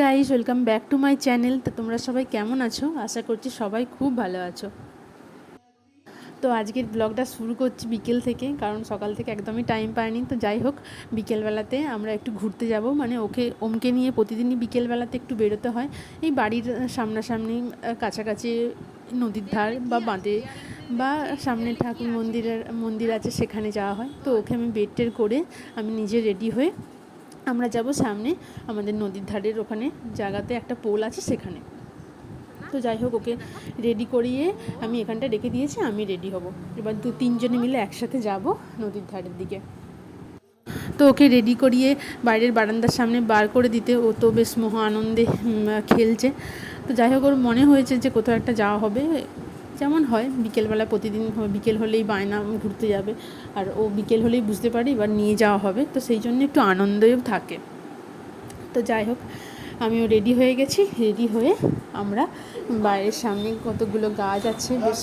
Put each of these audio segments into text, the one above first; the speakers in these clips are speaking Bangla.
Guys welcome back to my channel তো তোমরা সবাই কেমন আছো? আশা করছি সবাই খুব ভালো আছো। তো আজকের ব্লগটা শুরু করছি বিকেল থেকে, কারণ সকাল থেকে একদমই টাইম পাইনি। তো যাই হোক, বিকেলবেলাতে আমরা একটু ঘুরতে যাব। মানে ওকে, ওমকে নিয়ে প্রতিদিনই বিকেলবেলাতে একটু বেরোতে হয়। এই বাড়ির সামনাসামনি কাছাকাছি নদীর ধার বা বাঁধে বা সামনে ঠাকুর মন্দিরের, মন্দির আছে, সেখানে যাওয়া হয়। তো ওকে আমি বেড টের করে আমি নিজে রেডি হয়ে আমরা যাব সামনে আমাদের নদীর ধারের ওখানে জায়গাতে একটা পোল আছে সেখানে। তো যাই হোক, ওকে রেডি করিয়ে আমি এখানটা রেখে দিয়েছি, আমি রেডি হব। এবার দু তিনজনে মিলে একসাথে যাব নদীর ধারের দিকে। তো ওকে রেডি করিয়ে বাইরের বারান্দার সামনে বার করে দিতে, ও তো বেশ মহা আনন্দে খেলছে। তো যাই হোক, ওর মনে হয়েছে যে কোথাও একটা যাওয়া হবে। যেমন হয় বিকেলবেলা প্রতিদিন বিকেল হলেই বায়না ঘুরতে যাবে আর ও বিকেল হলেই বুঝতে পারে এবার নিয়ে যাওয়া হবে তো সেই জন্য একটু আনন্দও থাকে। তো যাই হোক আমিও রেডি হয়ে গেছি রেডি হয়ে আমরা বাইরের সামনে কতগুলো গাছ আছে বেশ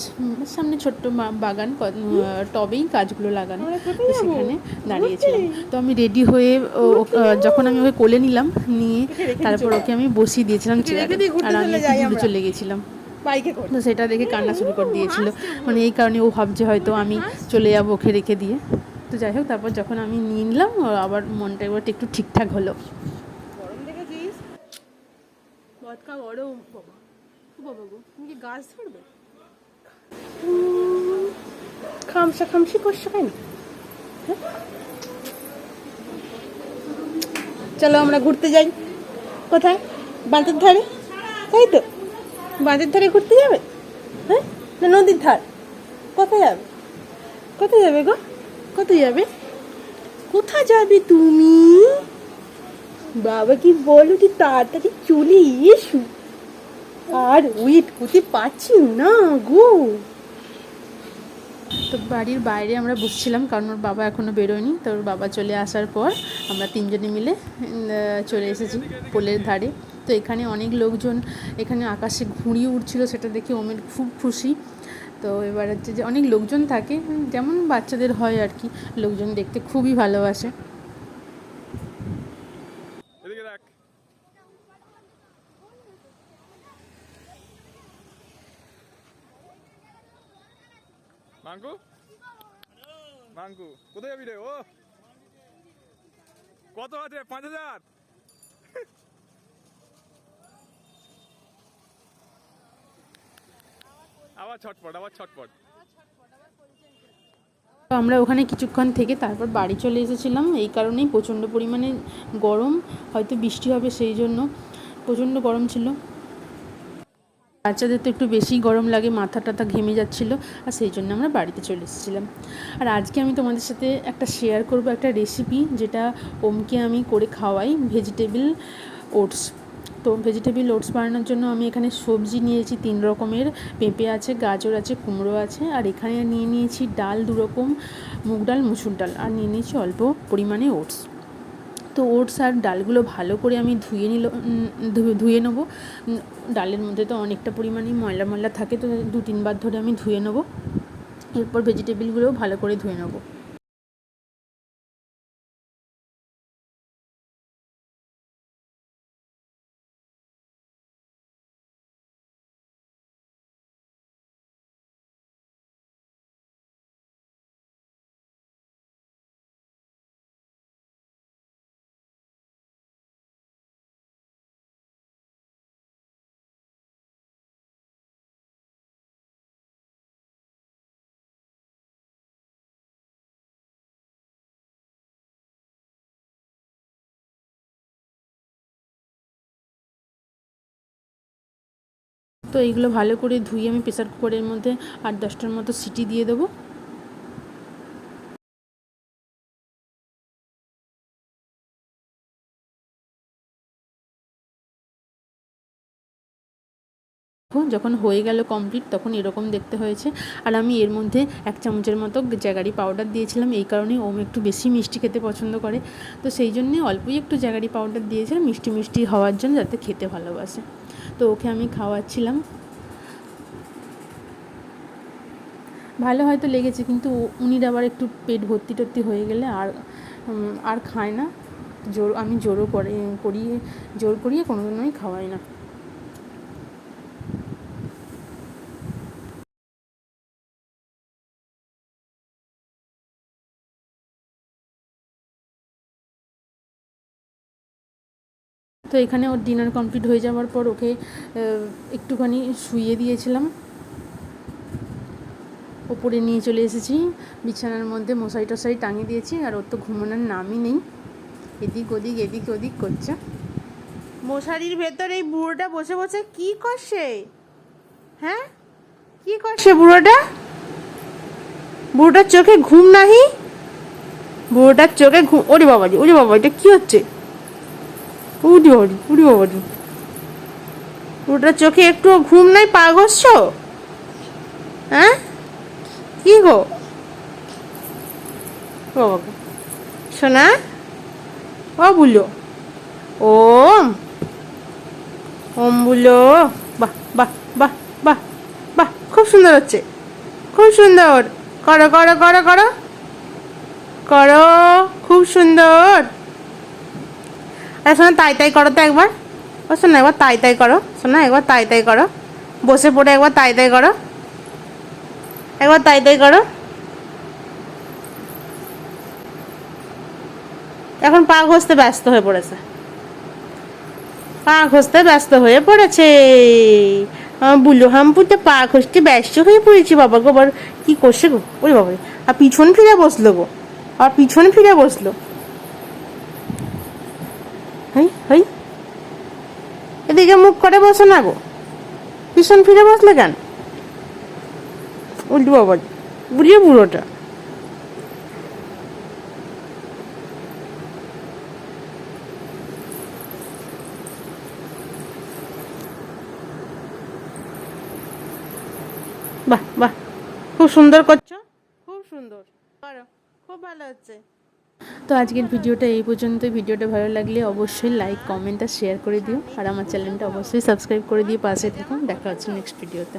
সামনে ছোট্ট বাগান টবেই গাছগুলো লাগানো তো সেখানে দাঁড়িয়েছিলাম। তো আমি রেডি হয়ে যখন আমি ওকে কোলে নিলাম নিয়ে তারপর ওকে আমি বসিয়ে দিয়েছিলাম চেয়ারে আর আমি চলে গেছিলাম। বাইকে করে। তো সেটা দেখে কান্না শুরু করে দিয়েছিল। মানে এই কারণে ও ভাবছে হয়তো আমি চলে যাব ওকে রেখে দিয়ে। তো যাই হোক তারপর যখন আমি নিয়ে নিলাম আবার মনটা এবার একটু ঠিকঠাক হলো। গরম দেখেছিস? বদকা গরম। বাবা বাবা গো তুমি কি গাছ ধরবে? খামসা খামসি করছ কেন? হ্যাঁ? চলো আমরা ঘুরতে যাই। কোথায়? বাঁধের ধারে? তাই তো? বাঁধের ধারে ঘুরতে যাবে? হ্যাঁ? না নদীর ধার? কোথায় যাবে? কোথায় যাবে গো? কোথায় যাবে? কোথায় যাবে তুমি? বাবা কি বলো কি তাড়াতাড়ি চলে এসো। আর ওয়েট করতে পারছি না গো। তো বাড়ির বাইরে আমরা বসছিলাম, কারণ ওর বাবা এখনও বেরোয়নি, তো ওর বাবা চলে আসার পর আমরা তিনজনে মিলে চলে এসেছি পোলের ধারে। তো এখানে অনেক লোকজন, এখানে আকাশে ঘুড়িয়ে উঠছিল সেটা দেখে ওমের খুব খুশি। তো এবার হচ্ছে যে অনেক লোকজন থাকে, যেমন বাচ্চাদের হয় আর কি, লোকজন দেখতে খুবই ভালোবাসে। কোথায় যাবি রে? ও! কত আছে? পাঁচ হাজার? তো আমরা ওখানে কিছুক্ষণ থেকে তারপর বাড়ি চলে এসেছিলাম। এই কারণেই প্রচণ্ড পরিমাণে গরম, হয়তো বৃষ্টি হবে সেই জন্য। প্রচণ্ড গরম ছিল। বাচ্চাদের তো একটু বেশি গরম লাগে, মাথা টাথা ঘেমে যাচ্ছিল, আর সেই জন্য আমরা বাড়িতে চলে এসেছিলাম। আর আজকে আমি তোমাদের সাথে একটা শেয়ার করব একটা রেসিপি যেটা ওমকে আমি করে খাওয়াই ভেজিটেবল ওটস তো ভেজিটেবল ওটস বানানোর জন্য আমি এখানে সবজি নিয়েছি, তিন রকমের। পেঁপে আছে, গাজর আছে, কুমড়ো আছে। আর এখানে নিয়ে নিয়েছি ডাল দু রকম, মুগ ডাল, মুসুর ডাল। আর নিয়ে নিয়েছি অল্প পরিমাণে ওটস তো ওটস আর ডালগুলো ভালো করে আমি ধুয়ে নিল ধুয়ে নেব। ডালের মধ্যে তো অনেকটা পরিমাণে ময়লা ময়লা থাকে, তো দু তিনবার ধরে আমি ধুয়ে নেব। এরপর ভেজিটেবিলগুলোও ভালো করে ধুয়ে নেব। তো এইগুলো ভালো করে ধুয়ে আমি প্রেসার কুকারের মধ্যে আট দশটার মতো সিটি দিয়ে দেবো। যখন হয়ে গেল কমপ্লিট তখন এরকম দেখতে হয়েছে। আর আমি এর মধ্যে এক চামচের মতো জ্যাগারি পাউডার দিয়েছিলাম, এই কারণে ওম একটু বেশি মিষ্টি খেতে পছন্দ করে। তো সেই জন্যে অল্পই একটু জ্যাগারি পাউডার দিয়েছিলাম, মিষ্টি মিষ্টি হওয়ার জন্য যাতে খেতে ভালোবাসে। তো ওকে আমি খাওয়াচ্ছিলাম। ভালো হয়তো লেগেছে, কিন্তু উনি উনির আবার একটু পেট ভর্তি টর্তি হয়ে গেলে আর আর খায় না। জোর আমি জোরও করে করিয়ে জোর করিয়ে কোনোদিনই খাওয়াই না। তো এখানে ওর ডিনার কমপ্লিট হয়ে যাওয়ার পর ওকে একটুখানি শুইয়ে দিয়েছিলাম। ওপরে নিয়ে চলে এসেছি। বিছানার মধ্যে মশারি টশারি টাঙিয়ে দিয়েছি আর ওর তো ঘুমানোর নামই নেই। এদিক ওদিক এদিক ওদিক করছে। মশারির ভেতর এই বুড়োটা বসে বসে কি করছে? হ্যাঁ? কি করছে বুড়োটা? বুড়োটার চোখে ঘুম নাহি? বুড়োটার চোখে ঘুম ওরে বাবাজি, ওরে বাবা, এটা কি হচ্ছে? উড়ি বাবাজি উড়ি বাবাজি বুড়োটার চোখে একটু ঘুম নাই, পা ঘষছো? হ্যাঁ? কি গো? শোনা ও বুলো। ওম। ওম বুলো বাহ বাহ বাহ বাহ বাহ, খুব সুন্দর হচ্ছে। খুব সুন্দর। করো করো করো করো। করো, খুব সুন্দর। শোনা, তাই তাই করো তো একবার। ও শোনা, একবার তাই তাই করো। শোনা, একবার তাই তাই করো। বসে পড়ে একবার তাই তাই করো। একবার তাই তাই করো। এখন পা ঘষতে ব্যস্ত হয়ে পড়েছে। পা ঘষতে ব্যস্ত হয়ে পড়েছে। বুলু হাম্পুতে পা ঘষতে ব্যস্ত হয়ে পড়েছে। বাবা গো, আবার কি করছে গো? ওই বাবা। আর পিছন ফিরে বসল গো। আর পিছন ফিরে বসল। হাই হাই। এদিকে মুখ করে বসো না গো। পিছন ফিরে বসলে কেন? উল্টু বাবা, বুড়িয়ে বুড়োটা। বাহ বাহ। খুব সুন্দর করছ? খুব সুন্দর। খুব ভালো হচ্ছে। তো আজকের ভিডিওটা এই পর্যন্ত। ভিডিওটা ভালো লাগলে অবশ্যই লাইক কমেন্ট আর শেয়ার করে দিও। আর আমার চ্যানেলটা অবশ্যই সাবস্ক্রাইব করে দিয়ে পাশে থাকুন দেখা হচ্ছে নেক্সট ভিডিওতে